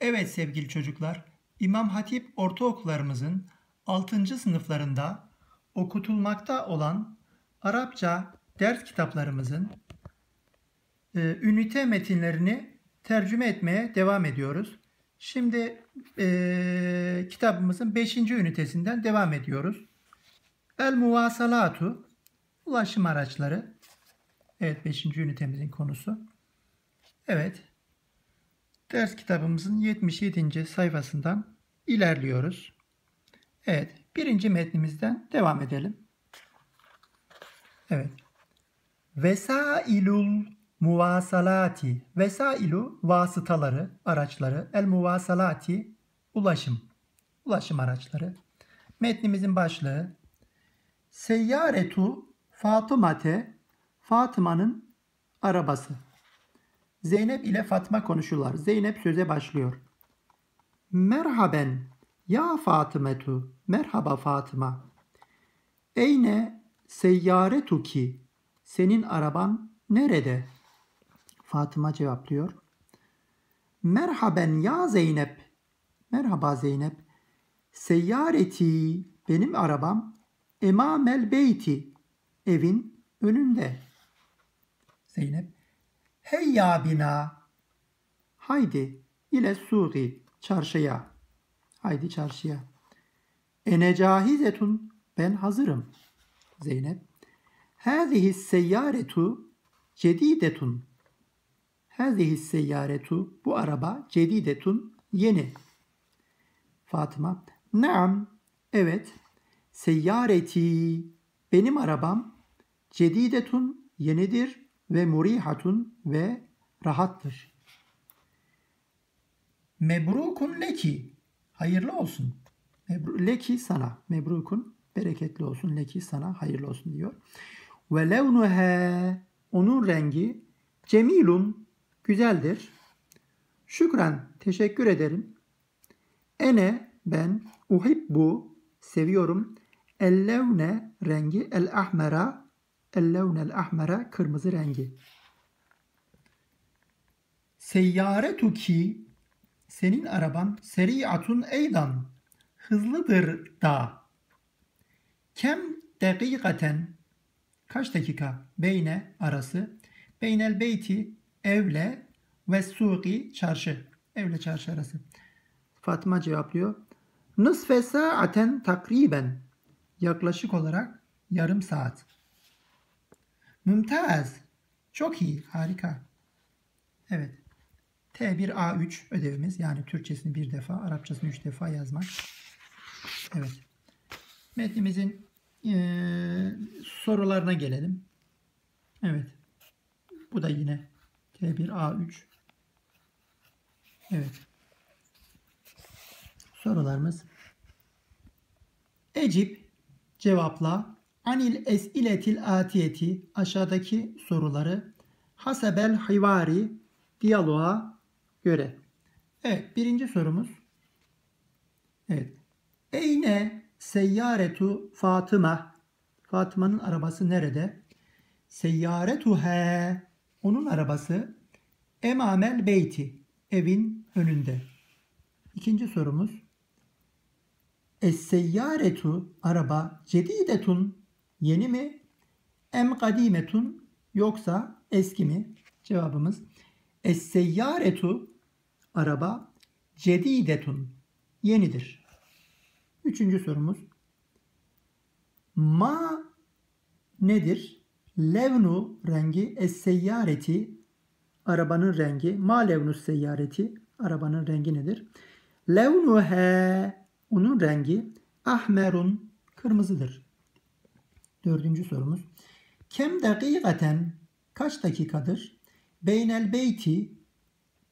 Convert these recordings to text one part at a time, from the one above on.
Evet sevgili çocuklar, İmam Hatip ortaokullarımızın 6. sınıflarında okutulmakta olan Arapça ders kitaplarımızın e, ünite metinlerini tercüme etmeye devam ediyoruz. Şimdi e, kitabımızın 5. ünitesinden devam ediyoruz. El muvasalatu, ulaşım araçları. Evet 5. ünitemizin konusu. Evet, Ders kitabımızın 77. sayfasından ilerliyoruz. Evet, birinci metnimizden devam edelim. Evet. Vesailul muvasalati. Vesailu vasıtaları, araçları. El muvasalati ulaşım. Ulaşım araçları. Metnimizin başlığı Seyyaretu Fatımate Fatıma'nın arabası. Zeynep ile Fatma konuşurlar. Zeynep söze başlıyor. Merhaben ya Fatımetu. Merhaba Fatıma. Eyne seyyaretuki. Senin araban nerede? Fatıma cevaplıyor. Merhaben ya Zeynep. Merhaba Zeynep. Seyyareti. Benim arabam. Emamel beyti. Evin önünde. Zeynep. Hey ya bina. Haydi ile suği çarşıya. Haydi çarşıya. Ene cahizetun. Ben hazırım. Zeynep. Hâzihi seyyaretu cedidetun. Hâzihi seyyaretu. Bu araba cedidetun. Yeni. Fatıma. Naam. Evet. Seyyareti. Benim arabam cedidetun yenidir ve murihatun ve rahattır. Mebrukun leki. Hayırlı olsun. Mebru, leki sana. Mebrukun bereketli olsun. Leki sana hayırlı olsun diyor. Ve levnuhe onun rengi cemilun güzeldir. Şükran teşekkür ederim. Ene ben uhibbu seviyorum. Ellevne rengi el ahmera ellevnel ahmera kırmızı rengi. Seyyaretuki senin araban seriatun eydan hızlıdır da. Kem dakikaten kaç dakika beyne arası beynel beyti evle ve suqi çarşı evle çarşı arası. Fatma cevaplıyor. Nısfe saaten takriben yaklaşık olarak yarım saat. Mümtaz. Çok iyi. Harika. Evet. T1A3 ödevimiz. Yani Türkçesini bir defa, Arapçasını üç defa yazmak. Evet. Metnimizin e, sorularına gelelim. Evet. Bu da yine T1A3. Evet. Sorularımız. Ecip cevapla Anil esiletil atiyeti aşağıdaki soruları hasebel hivari diyaloğa göre. Evet birinci sorumuz. Evet. Eyne seyyaretu Fatıma. Fatıma'nın arabası nerede? Seyyaretu he. Onun arabası emamel beyti. Evin önünde. İkinci sorumuz. Es-seyyaretu araba cedidetun yeni mi? Em kadimetun yoksa eski mi? Cevabımız Es-seyyaretu araba cedidetun yenidir. Üçüncü sorumuz Ma nedir? Levnu rengi es-seyyareti arabanın rengi ma levnu seyyareti arabanın rengi nedir? Levnu he onun rengi ahmerun kırmızıdır. Dördüncü sorumuz. Kem dakikaten kaç dakikadır? Beynel beyti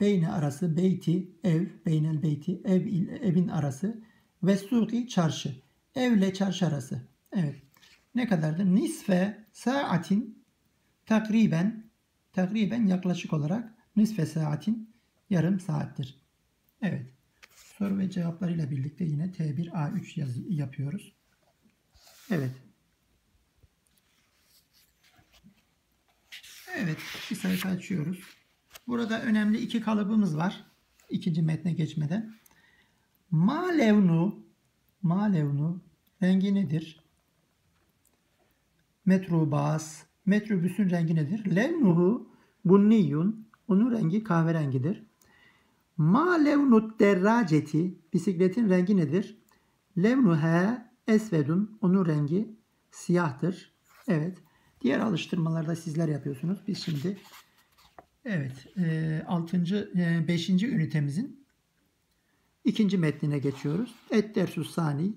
beyne arası beyti ev beynel beyti ev evin arası ve suki çarşı evle çarşı arası. Evet. Ne kadardır? Nisfe saatin takriben takriben yaklaşık olarak nisfe saatin yarım saattir. Evet. Soru ve cevaplarıyla birlikte yine T1A3 yazı yapıyoruz. Evet. Evet, bir sayfa açıyoruz. Burada önemli iki kalıbımız var. ikinci metne geçmeden. Ma levnu ma levnu rengi nedir? Metrobas metrobüsün rengi nedir? Levnuhu bunniyun onun rengi kahverengidir. Ma levnut derraceti bisikletin rengi nedir? Levnuhe esvedun onun rengi siyahtır. Evet. Diğer alıştırmalarda sizler yapıyorsunuz. Biz şimdi evet 6. 5. ünitemizin ikinci metnine geçiyoruz. Et dersus sani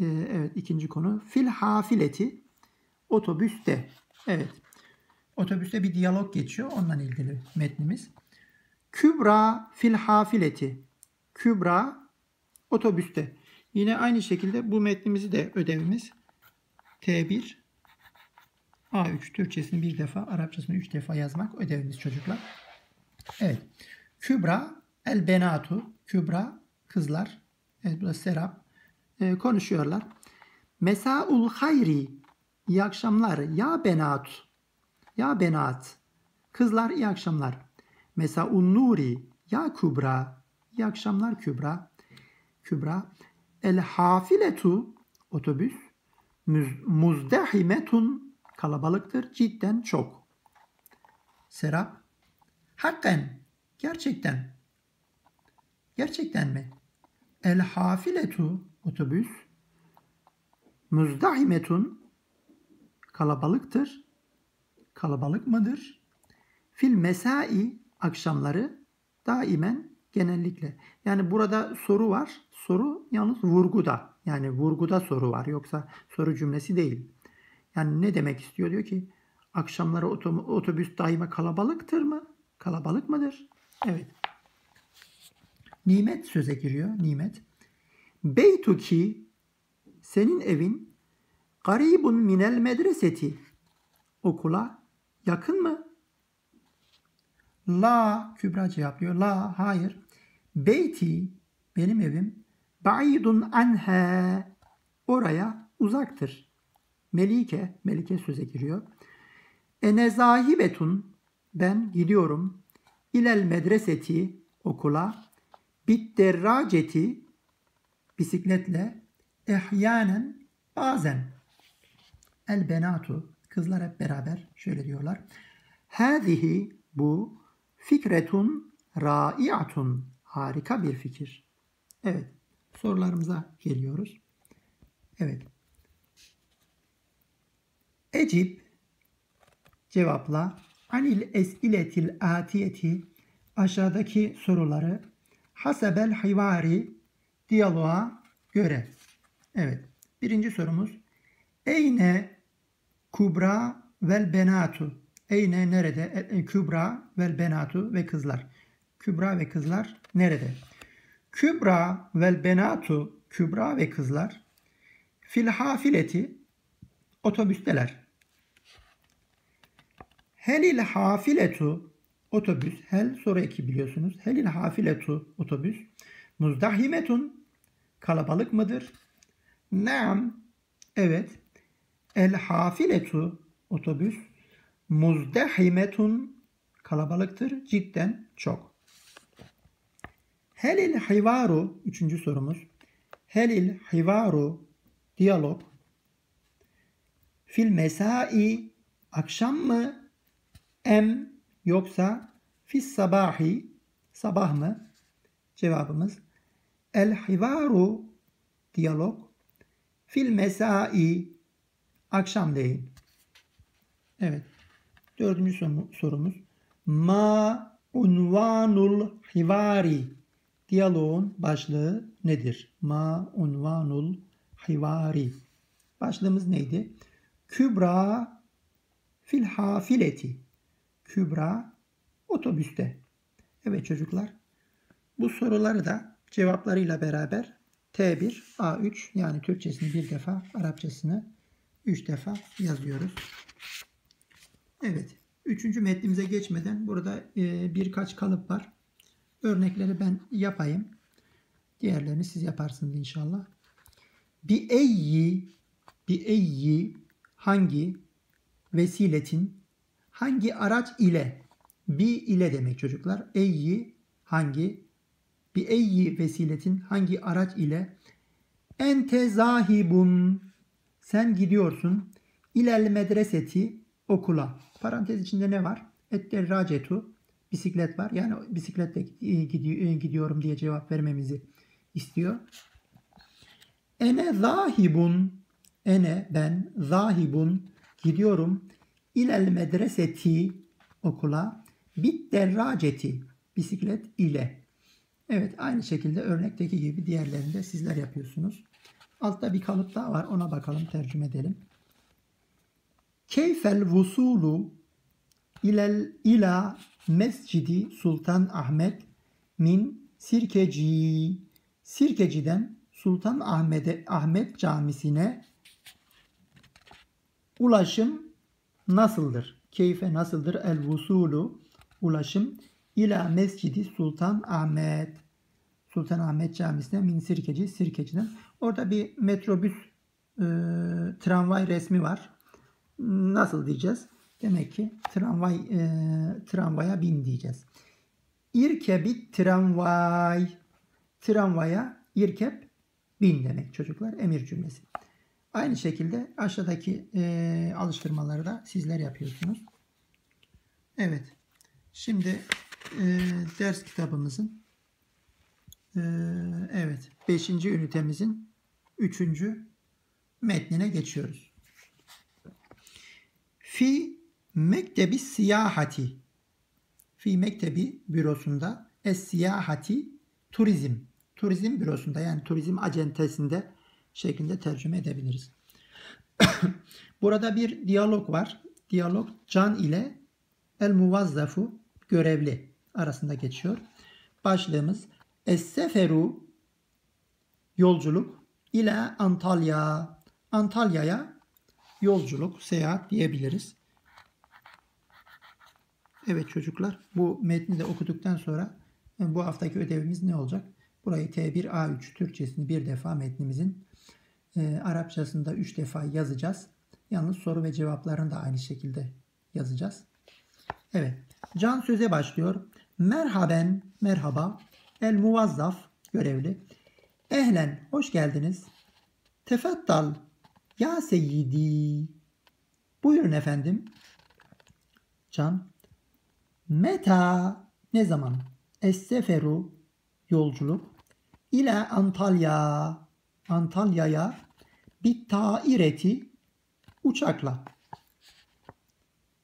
e, evet ikinci konu fil hafileti otobüste. Evet. Otobüste bir diyalog geçiyor. Ondan ilgili metnimiz. Kübra fil hafileti. Kübra otobüste. Yine aynı şekilde bu metnimizi de ödevimiz T1 A3 Türkçesini bir defa, Arapçasını üç defa yazmak ödevimiz çocuklar. Evet. Kübra el benatu. Kübra kızlar. Evet bu da Serap. Ee, konuşuyorlar. Mesaul hayri. İyi akşamlar. Ya benat. Ya benat. Kızlar iyi akşamlar. Mesaun nuri. Ya Kübra. İyi akşamlar Kübra. Kübra. El hafiletu. Otobüs. Muzdehimetun. Kalabalıktır. Cidden çok. Serap. Hakken. Gerçekten. Gerçekten mi? El hafiletu. Otobüs. Muzdahimetun. Kalabalıktır. Kalabalık mıdır? Fil mesai akşamları daimen genellikle. Yani burada soru var. Soru yalnız vurguda. Yani vurguda soru var. Yoksa soru cümlesi değil. Yani ne demek istiyor? Diyor ki akşamları otobüs daima kalabalıktır mı? Kalabalık mıdır? Evet. Nimet söze giriyor. Nimet. Beytuki senin evin garibun minel medreseti okula yakın mı? La Kübra cevaplıyor. La hayır. Beyti benim evim ba'idun anha oraya uzaktır. Melike, Melike söze giriyor. Ene zahibetun ben gidiyorum. İlel medreseti okula bit derraceti bisikletle ehyanen bazen el benatu kızlar hep beraber şöyle diyorlar. Hâzihi bu fikretun rai'atun harika bir fikir. Evet sorularımıza geliyoruz. Evet. Ecib cevapla anil esiletil atiyeti aşağıdaki soruları hasebel hivari diyaloğa göre. Evet. Birinci sorumuz. Eyne kubra vel benatu. Eyne nerede? E, e, kübra vel benatu ve kızlar. Kübra ve kızlar nerede? Kübra vel benatu. Kübra ve kızlar. Fil hafileti. Otobüsteler. Helil hafiletu. Otobüs. Hel soru eki biliyorsunuz. Helil hafiletu. Otobüs. Muzdahimetun kalabalık mıdır? Naam. Evet. El hafiletu otobüs muzdehimetun kalabalıktır. Cidden çok. Helil hivaru üçüncü sorumuz. Helil hivaru diyalog fil mesai akşam mı em yoksa fis sabahi sabah mı? Cevabımız El hivaru diyalog fil mesai akşamleyin. Evet. Dördüncü sorumuz. Ma unvanul hivari diyaloğun başlığı nedir? Ma unvanul hivari. Başlığımız neydi? Kübra fil hafileti. Kübra otobüste. Evet çocuklar. Bu soruları da cevaplarıyla beraber T1, A3 yani Türkçesini bir defa, Arapçasını üç defa yazıyoruz. Evet. Üçüncü metnimize geçmeden burada e, birkaç kalıp var. Örnekleri ben yapayım. Diğerlerini siz yaparsınız inşallah. Bi eyyi bi eyyi hangi vesiletin hangi araç ile bi ile demek çocuklar. Eyyi hangi bi eyyi vesiletin hangi araç ile ente zahibun sen gidiyorsun ilel medreseti okula. Parantez içinde ne var? Etterracetu bisiklet var. Yani bisikletle gidiyorum diye cevap vermemizi istiyor. Ene zahibun ene ben zahibun gidiyorum ilel medreseti okula bit derraceti bisiklet ile. Evet aynı şekilde örnekteki gibi diğerlerini de sizler yapıyorsunuz. Altta bir kalıp daha var ona bakalım tercüme edelim. Keyfel vusulu ilel ila mescidi Sultan Ahmet min Sirkeci Sirkeci'den Sultan Ahmet Ahmet Camisi'ne ulaşım nasıldır? Keyfe nasıldır? El vusulu ulaşım ila mescidi Sultan Ahmet. Sultan Ahmet Camisi'ne min Sirkeci, Sirkeci'den. Orada bir metrobüs e, tramvay resmi var. Nasıl diyeceğiz? Demek ki tramvay e, tramvaya bin diyeceğiz. İrkebit tramvay. Tramvaya irkep bin demek çocuklar. Emir cümlesi. Aynı şekilde aşağıdaki e, alıştırmaları da sizler yapıyorsunuz. Evet. Şimdi e, ders kitabımızın e, evet 5. ünitemizin 3. metnine geçiyoruz. Fi mektebi siyahati fi mektebi bürosunda es siyahati turizm turizm bürosunda yani turizm acentesinde şeklinde tercüme edebiliriz. Burada bir diyalog var. Diyalog can ile el muvazzafu görevli arasında geçiyor. Başlığımız Es-seferu yolculuk ile Antalya. Antalya'ya yolculuk, seyahat diyebiliriz. Evet çocuklar bu metni de okuduktan sonra bu haftaki ödevimiz ne olacak? Burayı T1A3 Türkçesini bir defa metnimizin e, Arapçasında 3 defa yazacağız. Yalnız soru ve cevaplarını da aynı şekilde yazacağız. Evet. Can söze başlıyor. Merhaben, merhaba. El muvazzaf, görevli. Ehlen, hoş geldiniz. Tefettal, ya seyyidi. Buyurun efendim. Can. Meta, ne zaman? Es-seferu, yolculuk. İle Antalya, Antalya'ya bir taireti uçakla.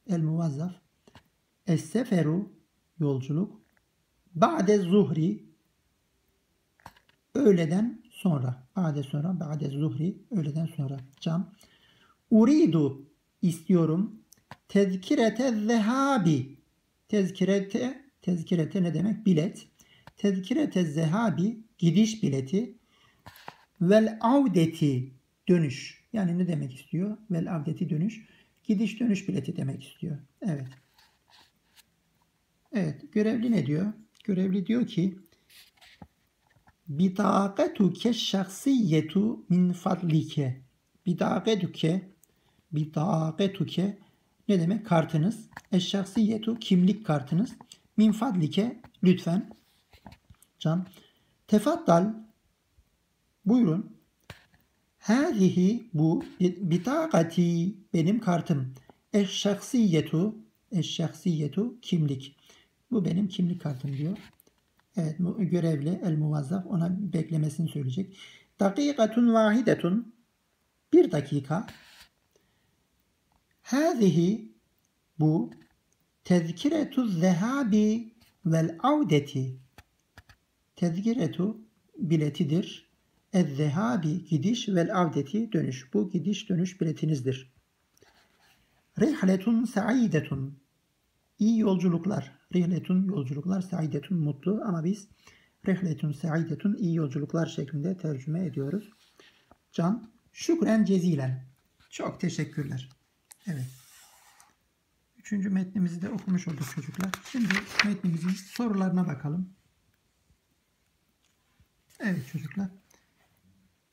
El muvazzaf. Es-seferu yolculuk. Ba'de zuhri öğleden sonra. Ba'de sonra. Ba'de zuhri öğleden sonra. Cam. Uridu istiyorum. Tezkirete zehabi. Tezkirete tezkirete ne demek? Bilet. Tezkirete zehabi gidiş bileti Vel avdeti dönüş. Yani ne demek istiyor? Vel avdeti dönüş. Gidiş dönüş bileti demek istiyor. Evet. Evet. Görevli ne diyor? Görevli diyor ki Bitaqetuke şahsiyetu min fadlike. Bitaqetuke Bitaqetuke ne demek? Kartınız. Eşşahsiyetu kimlik kartınız. Min fadlike lütfen. Can. Tefaddal Buyurun. Hâzihi bu bitâkati benim kartım. Eşşahsiyetu eşşahsiyetu kimlik. Bu benim kimlik kartım diyor. Evet görevli el muvazzaf ona beklemesini söyleyecek. Dakikatun vahidetun bir dakika. Hâzihi bu tezkiretu zehabi vel avdeti tezkiretu biletidir Ezzehabi gidiş vel avdeti dönüş. Bu gidiş dönüş biletinizdir. Rihletun saidetun. İyi yolculuklar. Rihletun yolculuklar, saidetun mutlu ama biz rihletun saidetun iyi yolculuklar şeklinde tercüme ediyoruz. Can, şükren cezilen. Çok teşekkürler. Evet. Üçüncü metnimizi de okumuş olduk çocuklar. Şimdi metnimizin sorularına bakalım. Evet çocuklar.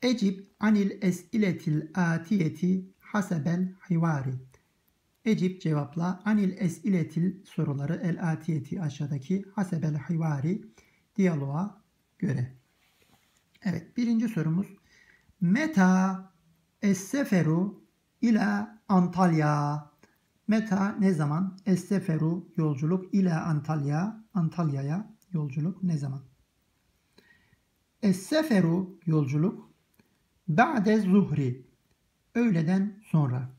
Ecib anil esiletil atiyeti hasebel hivari. Ecib cevapla anil esiletil soruları el atiyeti aşağıdaki hasebel hivari diyaloğa göre. Evet birinci sorumuz. Meta es-seferu ila Antalya. Meta ne zaman? Es-seferu yolculuk ila Antalya. Antalya'ya yolculuk ne zaman? Es-seferu yolculuk ba'de zuhri öğleden sonra.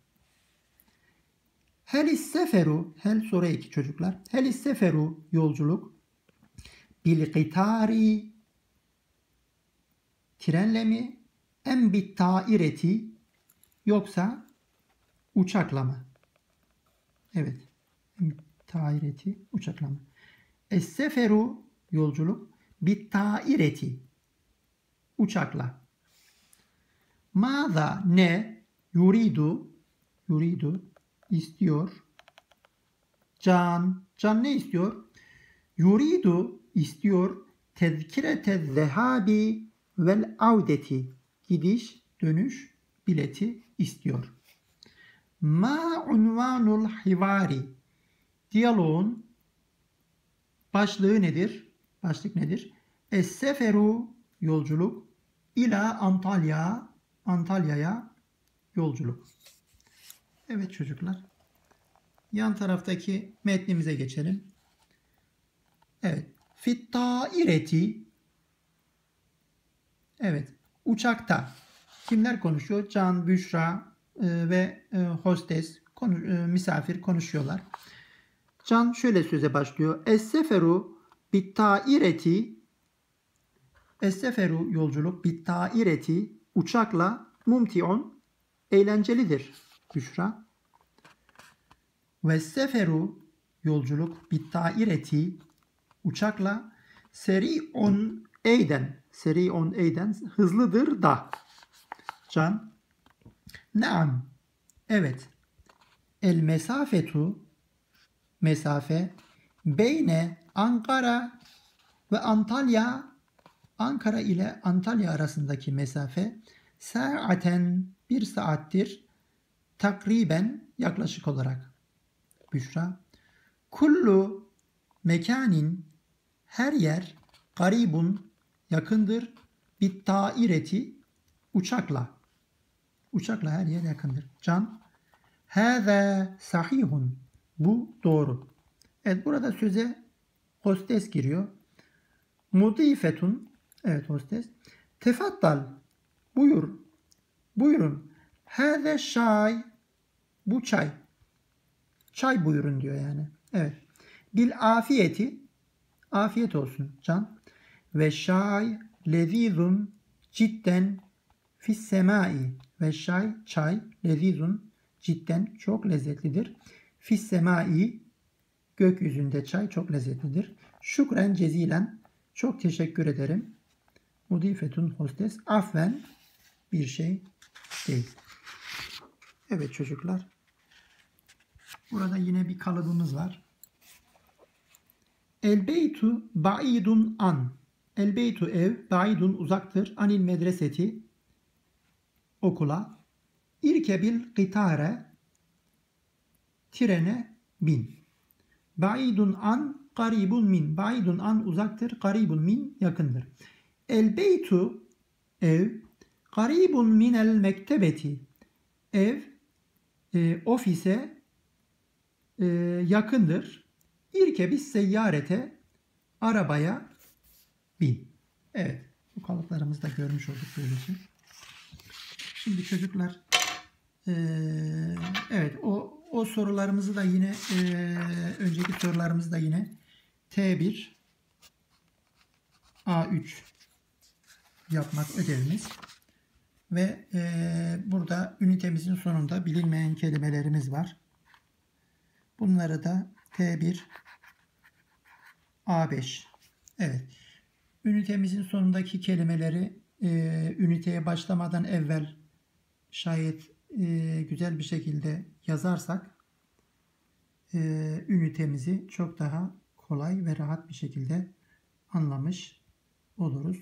Hel seferu hel soru iki çocuklar. Hel seferu yolculuk bil gitari trenle mi em bit taireti yoksa uçakla mı? Evet. Taireti uçakla mı? Es seferu yolculuk bit taireti uçakla. Mada ne yuridu yuridu istiyor. Can can ne istiyor? Yuridu istiyor. Tezkirete zehabi vel avdeti gidiş dönüş bileti istiyor. Ma unvanul hivari diyaloğun başlığı nedir? Başlık nedir? Es-seferu yolculuk ila Antalya Antalya'ya yolculuk. Evet çocuklar. Yan taraftaki metnimize geçelim. Evet. Fit taireti Evet. Uçakta kimler konuşuyor? Can, Büşra e, ve e, hostes e, misafir konuşuyorlar. Can şöyle söze başlıyor. Es-seferu bit taireti Es-seferu yolculuk bit taireti uçakla mumtion eğlencelidir. Büşra. Ve seferu yolculuk bit taireti uçakla seri on eyden seri on eyden hızlıdır da. Can. Naam. Evet. El mesafetu mesafe beyne Ankara ve Antalya Ankara ile Antalya arasındaki mesafe saaten bir saattir takriben yaklaşık olarak. Büşra. Kullu mekanin her yer garibun yakındır. Bit taireti uçakla. Uçakla her yer yakındır. Can. Hâzâ sahihun. Bu doğru. Evet burada söze hostes giriyor. Mudifetun. Evet hostes. Tefaddal. Buyur. Buyurun. Hâze şay. Bu çay. Çay buyurun diyor yani. Evet. Bil afiyeti. Afiyet olsun can. Ve şay lezizun cidden fis semai. Ve şay çay lezizun cidden çok lezzetlidir. Fis semai gökyüzünde çay çok lezzetlidir. Şükren cezilen çok teşekkür ederim. Mudifetun hostes afven bir şey değil. Evet çocuklar. Burada yine bir kalıbımız var. El beytu ba'idun an. El beytu ev ba'idun uzaktır. Anil medreseti okula. İrkebil gitare trene bin. Ba'idun an garibun min. Ba'idun an uzaktır. Garibun min yakındır. El beytu ev garibun minel mektebeti. Ev e, ofise e, yakındır. İrkebis seyyarete arabaya bin. Evet. Bu kalıplarımızı da görmüş olduk böylece. Şimdi çocuklar e, evet o o sorularımızı da yine e, önceki sorularımızı da yine T1 A3 yapmak ödevimiz. Ve e, burada ünitemizin sonunda bilinmeyen kelimelerimiz var. Bunları da T1 A5 Evet. Ünitemizin sonundaki kelimeleri e, üniteye başlamadan evvel şayet e, güzel bir şekilde yazarsak e, ünitemizi çok daha kolay ve rahat bir şekilde anlamış oluruz.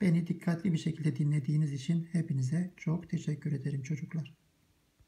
Beni dikkatli bir şekilde dinlediğiniz için hepinize çok teşekkür ederim çocuklar.